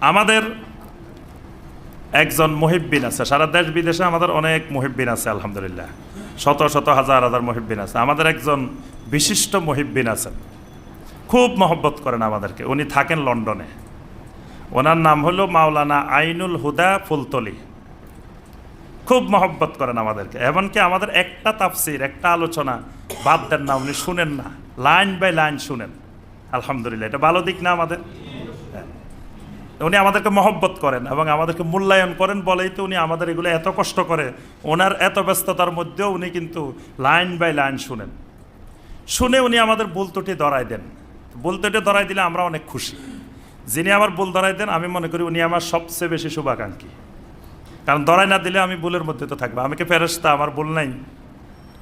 আমাদের একজন মহিব্বিন আছে। সারা দেশ বিদেশে আমাদের অনেক মহিব্বিন আছে, আলহামদুলিল্লাহ। শত শত হাজার হাজার মহিব্বিন আছে। আমাদের একজন বিশিষ্ট মহিব্বিন আছেন খুব মহব্বত করেন আমাদেরকে। উনি থাকেন লন্ডনে। ওনার নাম হলো মাওলানা আইনুল হুদা ফুলতলি। খুব মহব্বত করেন আমাদেরকে। এমনকি আমাদের একটা তাফসির, একটা আলোচনা বাদ দেন না, উনি শুনেন না। লাইন বাই লাইন শুনেন। আলহামদুলিল্লাহ। এটা ভালো দিক না আমাদের। উনি আমাদেরকে মহব্বত করেন এবং আমাদেরকে মূল্যায়ন করেন বলেই তো উনি আমাদের এগুলো এত কষ্ট করে ওনার এত ব্যস্ততার মধ্যেও উনি কিন্তু লাইন বাই লাইন শুনেন। শুনে উনি আমাদের ভুল ত্রুটি ধরাই দেন। ভুল ত্রুটি ধরাই দিলে আমরা অনেক খুশি। যিনি আমার ভুল ধরাই দেন, আমি মনে করি উনি আমার সবচেয়ে বেশি শুভাকাঙ্ক্ষী। কারণ ধরাই না দিলে আমি ভুলের মধ্যে তো থাকব। আমি কি ফেরস্তা আমার ভুল নাই।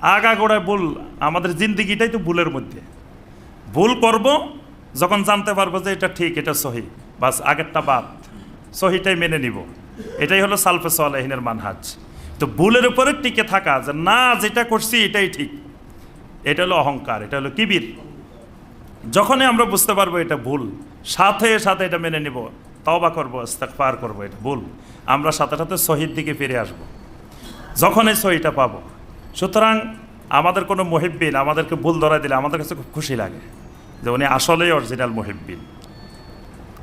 আগা গোড়ায় ভুল, আমাদের জিন্দিগিটাই তো ভুলের মধ্যে। ভুল করব, যখন জানতে পারব যে এটা ঠিক, এটা সহি। বাস, আগেরটা বাদ। সহিটাই মেনে নিব। এটাই হলো সালফে সালেহিনের মানহাজ। তো ভুলের উপরে টিকে থাকা, যে না, যেটা করছি, এটাই ঠিক। এটা হলো অহংকার, এটা হলো কিবির। যখনই আমরা বুঝতে পারব এটা ভুল, সাথে সাথে এটা মেনে নিব তবা করব পার করব, এটা ভুল। আমরা সাথে সাথে শহীদ দিকে ফিরে আসব। যখনই সহিটা পাবো, সুতরাং আমাদের কোনো মহিব্বিন আমাদেরকে ভুল ধরা দিলে আমাদের কাছে খুব খুশি লাগে, যে উনি আসলেই অরিজিনাল মহিব্বিন।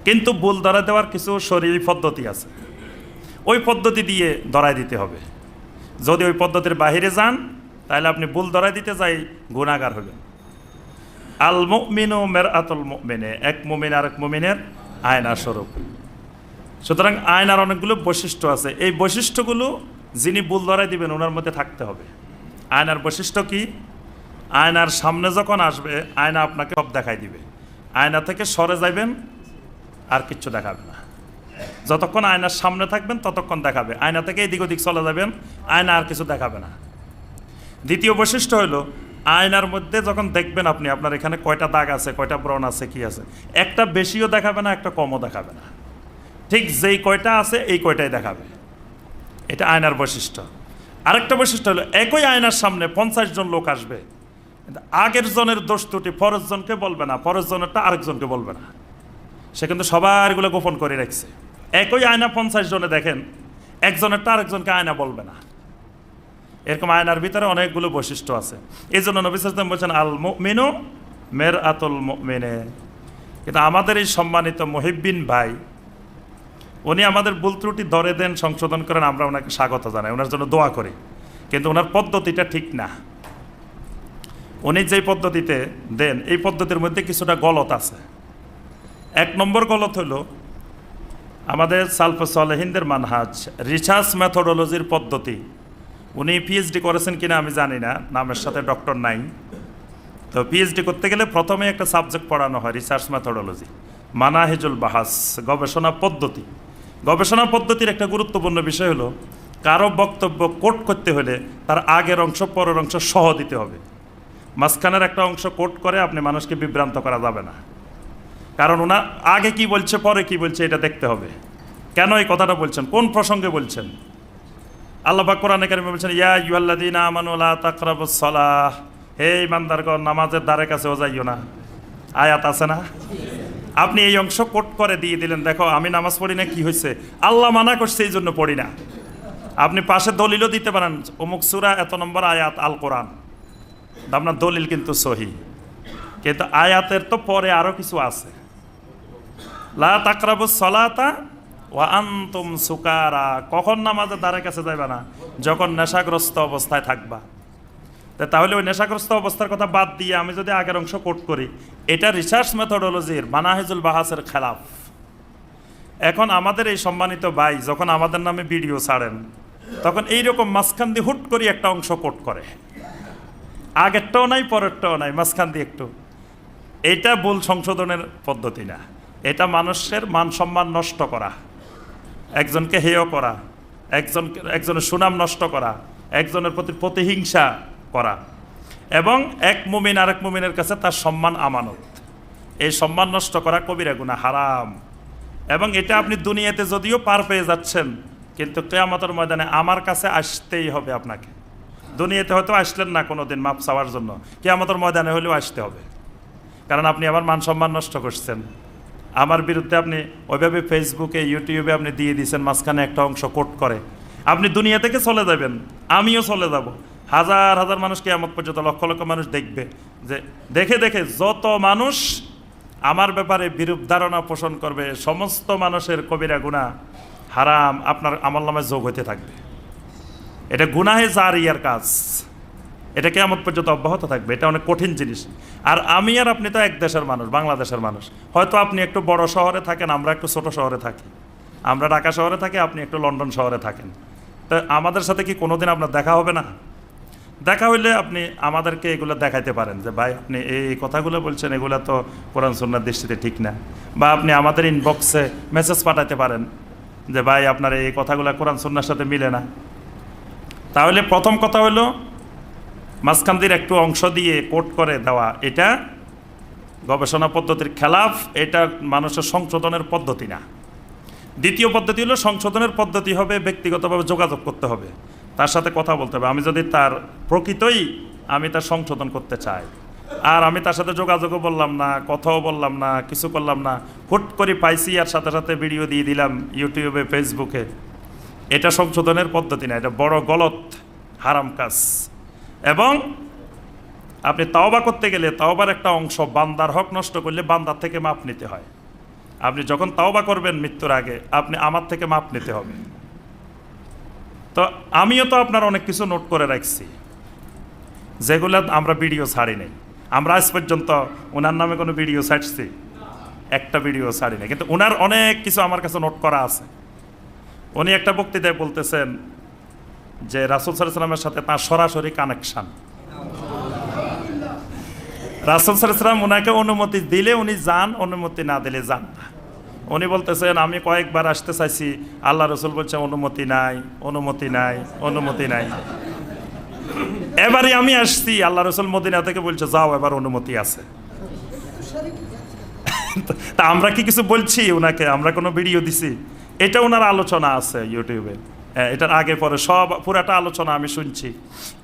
কিন্তু ভুল ধরা দেওয়ার কিছু শরীর পদ্ধতি আছে। ওই পদ্ধতি দিয়ে ধরাই দিতে হবে। যদি ওই পদ্ধতির বাহিরে যান, তাহলে আপনি ভুল ধরাই দিতে যাই গুণাগার হবেন। আল মুমিনু মের আতল মুমিনে, এক মুমিন আর এক মুমিনের আয়না স্বরূপ। সুতরাং আয়নার অনেকগুলো বৈশিষ্ট্য আছে। এই বৈশিষ্ট্যগুলো যিনি ভুল ধরাই দিবেন, ওনার মধ্যে থাকতে হবে। আয়নার বৈশিষ্ট্য কি? আয়নার সামনে যখন আসবে, আয়না আপনাকে সব দেখাই দিবে। আয়না থেকে সরে যাবেন আর কিচ্ছু দেখাবে না। যতক্ষণ আয়নার সামনে থাকবেন, ততক্ষণ দেখাবে। আয়না থেকে এদিক ওদিক চলে যাবেন, আয়না আর কিছু দেখাবে না। দ্বিতীয় বৈশিষ্ট্য হলো, আয়নার মধ্যে যখন দেখবেন আপনি, আপনার এখানে কয়টা দাগ আছে, কয়টা ব্রণ আছে, কি আছে, একটা বেশিও দেখাবে না, একটা কমও দেখাবে না। ঠিক যেই কয়টা আছে, এই কয়টাই দেখাবে। এটা আয়নার বৈশিষ্ট্য। আরেকটা বৈশিষ্ট্য হলো, একই আয়নার সামনে পঞ্চাশ জন লোক আসবে। আগের জনের দোষ ত্রুটি, পরের জনকে বলবে না, পরের জনেরটা আরেকজনকে বলবে না। সে কিন্তু সবার এগুলো গোপন করে রাখছে। একই আয়না পঞ্চাশ জনে দেখেন, একজনেরটা আরেকজনকে আয়না বলবে না। এরকম আয়নার ভিতরে অনেকগুলো বৈশিষ্ট্য আছে। এই জন্য নবী সাল্লাম বলছেন, আল মিনু মের আতল মেনে কিন্তু আমাদের এই সম্মানিত মহিব্বিন ভাই, উনি আমাদের ভুল ত্রুটি ধরে দেন, সংশোধন করেন, আমরা ওনাকে স্বাগত জানাই, ওনার জন্য দোয়া করি। কিন্তু ওনার পদ্ধতিটা ঠিক না। উনি যেই পদ্ধতিতে দেন, এই পদ্ধতির মধ্যে কিছুটা গলত আছে। এক নম্বর গলত হলো আমাদের সালফসলেহিনদের মানহাজ, রিসার্চ মেথোডোলজির পদ্ধতি। উনি পিএইচডি করেছেন কিনা আমি জানি না, নামের সাথে ডক্টর নাই। তো পিএইচডি করতে গেলে প্রথমে একটা সাবজেক্ট পড়ানো হয়, রিসার্চ মেথোডোলজি মানাহেজুল বাহাস, গবেষণা পদ্ধতি। গবেষণা পদ্ধতির একটা গুরুত্বপূর্ণ বিষয় হলো, কারও বক্তব্য কোট করতে হলে তার আগের অংশ, পরের অংশ সহ দিতে হবে। মাঝখানের একটা অংশ কোট করে আপনি মানুষকে বিভ্রান্ত করা যাবে না। কারণ ওনা আগে কি বলছে, পরে কি বলছে, এটা দেখতে হবে। কেন এই কথাটা বলছেন? কোন প্রসঙ্গে বলছেন? আল্লাহ কোরআনে কারিমে বলছেন, ইয়া ইউহাল্লাযীনা আমানু লা তাকরাবুস সালাহ। হে ইমানদারগণ নামাজের দ্বারে কাছেও যাইও না। আয়াত আছে না? আপনি এই অংশ কোট করে দিয়ে দিলেন, দেখো আমি নামাজ পড়ি না, কি হয়েছে আল্লাহ মানা করছে, এই জন্য পড়ি না। আপনি পাশে দলিলও দিতে পারেন, অমুক সুরা এত নম্বর আয়াত আল কোরআন। আপনার দলিল কিন্তু সহি। কিন্তু আয়াতের তো পরে আরও কিছু আছে। লা তাকরাবু সলাতা সুকারা। কখন নামাজের দ্বারে কাছে যাইবা না? যখন নেশাগ্রস্ত অবস্থায় থাকবা। তাহলে ওই নেশাগ্রস্ত অবস্থার কথা বাদ দিয়ে আমি যদি আগের অংশ কোট করি, এটা রিসার্চ মেথোডোলজির মানাহেজুল বাহাসের খেলাফ। এখন আমাদের এই সম্মানিত ভাই যখন আমাদের নামে ভিডিও ছাড়েন, তখন এইরকম মাঝখান দিয়ে হুট করে একটা অংশ কোট করে। আগেরটাও নাই, পরেরটাও নাই, মাঝখান দিয়ে একটু। এটা ভুল সংশোধনের পদ্ধতি না। এটা মানুষের মান সম্মান নষ্ট করা। একজনকে হেয় করা, একজন, একজনের সুনাম নষ্ট করা, একজনের প্রতি প্রতিহিংসা করা এবং এক মুমিন আরেক মুমিনের কাছে তার সম্মান আমানত। এই সম্মান নষ্ট করা কবিরা গুণা হারাম। এবং এটা আপনি দুনিয়াতে যদিও পার পেয়ে যাচ্ছেন, কিন্তু কেয়ামতের ময়দানে আমার কাছে আসতেই হবে আপনাকে। দুনিয়াতে হয়তো আসলেন না কোনো দিন মাপ চাওয়ার জন্য, কেয়ামতের ময়দানে হলেও আসতে হবে। কারণ আপনি আমার মান সম্মান নষ্ট করছেন। আমার বিরুদ্ধে আপনি ওইভাবে ফেসবুকে ইউটিউবে আপনি দিয়ে দিয়েছেন, মাঝখানে একটা অংশ কোট করে। আপনি দুনিয়া থেকে চলে যাবেন, আমিও চলে যাব। হাজার হাজার মানুষকে কেয়ামত পর্যন্ত, লক্ষ লক্ষ মানুষ দেখবে যে, দেখে দেখে যত মানুষ আমার ব্যাপারে বিরূপ ধারণা পোষণ করবে, সমস্ত মানুষের কবিরা গুণা হারাম, আপনার আমল নামে যোগ হতে থাকবে। এটা গুনাহে জার ইয়ার কাজ। এটা কেমন পর্যন্ত অব্যাহত থাকবে, এটা অনেক কঠিন জিনিস। আর আমি আর আপনি তো এক দেশের মানুষ, বাংলাদেশের মানুষ। হয়তো আপনি একটু বড় শহরে থাকেন, আমরা একটু ছোট শহরে থাকি। আমরা ঢাকা শহরে থাকি, আপনি একটু লন্ডন শহরে থাকেন। তো আমাদের সাথে কি কোনোদিন আপনার দেখা হবে না? দেখা হইলে আপনি আমাদেরকে এগুলো দেখাইতে পারেন যে, ভাই, আপনি এই কথাগুলো বলছেন, এগুলো তো কোরআন সুন্নার দৃষ্টিতে ঠিক না। বা আপনি আমাদের ইনবক্সে মেসেজ পাঠাতে পারেন যে, ভাই, আপনার এই কথাগুলো কোরআন সুন্নার সাথে মিলে না। তাহলে প্রথম কথা হলো মাঝখান দিয়ে একটু অংশ দিয়ে কোট করে দেওয়া। এটা গবেষণা পদ্ধতির খেলাফ, এটা মানুষের সংশোধনের পদ্ধতি না। দ্বিতীয় পদ্ধতি হলো সংশোধনের পদ্ধতি হবে, ব্যক্তিগতভাবে যোগাযোগ করতে হবে। তার সাথে কথা বলতে হবে। আমি যদি তার প্রকৃতই আমি তার সংশোধন করতে চাই, আর আমি তার সাথে যোগাযোগও বললাম না, কথাও বললাম না, কিছু করলাম না, হুট করে পাইছি আর সাথে সাথে ভিডিও দিয়ে দিলাম ইউটিউবে, ফেসবুকে, এটা সংশোধনের পদ্ধতি না। এটা বড় গলত, হারাম কাজ। এবং আপনি তাওবা করতে গেলে তাওবার একটা অংশ বান্দার হক নষ্ট করলে বান্দার থেকে মাপ নিতে হয়। আপনি যখন তাওবা করবেন মৃত্যুর আগে, আপনি আমার থেকে মাপ নিতে হবে। তো আমিও তো আপনার অনেক কিছু নোট করে রাখছি, যেগুলো আমরা ভিডিও ছাড়ি নাই। আমরা আজ পর্যন্ত ওনার নামে কোনো ভিডিও ছাড়ছি, একটা ভিডিও ছাড়ি নাই। কিন্তু ওনার অনেক কিছু আমার কাছে নোট করা আছে। উনি একটা বক্তৃতায় বলতেছেন যে রাসুল সাল্লামের সাথে তার সরাসরি কানেকশন রাসুল সাল্লাম ওনাকে অনুমতি দিলে উনি যান, অনুমতি না দিলে যান না। উনি বলতেছেন, আমি কয়েকবার আসতে চাইছি, আল্লাহ রসুল বলছে, অনুমতি নাই অনুমতি নাই অনুমতি নাই। এবারে আমি আসছি, আল্লাহ রসুল মদিনা থেকে বলছে, যাও, এবার অনুমতি আছে। তা আমরা কি কিছু বলছি ওনাকে আমরা কোনো ভিডিও দিছি? এটা ওনার আলোচনা আছে ইউটিউবে। এটার আগে পরে সব পুরাটা আলোচনা আমি শুনছি।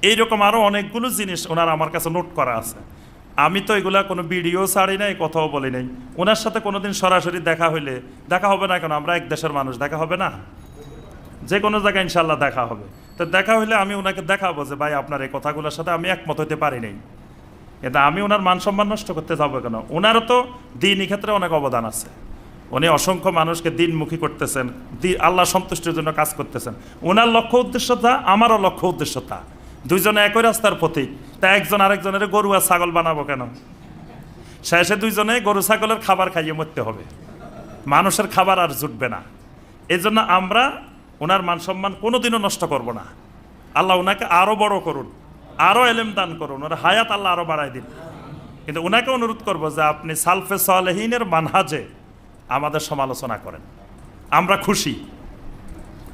এইরকম আরও অনেকগুলো জিনিস ওনার আমার কাছে নোট করা আছে। আমি তো এগুলা কোনো ভিডিও ছাড়ি নাই, কথাও বলি নাই। ওনার সাথে কোনোদিন সরাসরি দেখা হইলে, দেখা হবে না কেন? আমরা এক দেশের মানুষ, দেখা হবে না? যে কোনো জায়গায় ইনশাল্লাহ দেখা হবে। তো দেখা হইলে আমি ওনাকে দেখাবো যে, ভাই, আপনার এই কথাগুলোর সাথে আমি একমত হতে পারি নাই। কিন্তু আমি ওনার মান সম্মান নষ্ট করতে যাব কেন? ওনারও তো দিনই ক্ষেত্রে অনেক অবদান আছে। উনি অসংখ্য মানুষকে দিনমুখী করতেছেন, দি- আল্লাহ সন্তুষ্টির জন্য কাজ করতেছেন। ওনার লক্ষ্য উদ্দেশ্য তা, আমারও লক্ষ্য উদ্দেশ্য তা। দুইজনে একই রাস্তার প্রতীক, তা একজন আরেকজনের গরু আর ছাগল বানাবো কেন? শেষে দুইজনে গরু ছাগলের খাবার খাইয়ে মরতে হবে। মানুষের খাবার আর জুটবে না। এই জন্য আমরা ওনার মান সম্মান কোনোদিনও নষ্ট করব না। আল্লাহ ওনাকে আরও বড় করুন আরও এলেম দান করুন, ওনার হায়াত আল্লাহ আরও বাড়াই দিন। কিন্তু ওনাকে অনুরোধ করব যে আপনি সালফে সালেহিনের মানহাজে আমাদের সমালোচনা করেন। আমরা খুশি।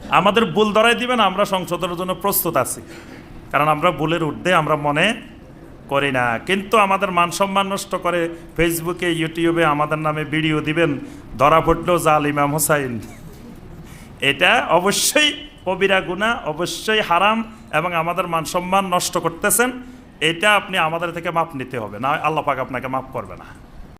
আমাদের ভুল ধরাই দিবেন, আমরা সংশোধনের জন্য প্রস্তুত আছি। কারণ আমরা ভুলের ঊর্ধ্বে, আমরা মনে করি না। কিন্তু আমাদের মান সম্মান নষ্ট করে ফেসবুকে, ইউটিউবে আমাদের নামে ভিডিও দিবেন, ধরা পড়ল জাল ইমাম হোসাইন। এটা অবশ্যই কবিরা গুণা অবশ্যই হারাম এবং আমাদের মান সম্মান নষ্ট করতেছেন। এটা আপনি আমাদের থেকে মাপ নিতে হবে। না আল্লাহ পাক আপনাকে মাফ করবে না।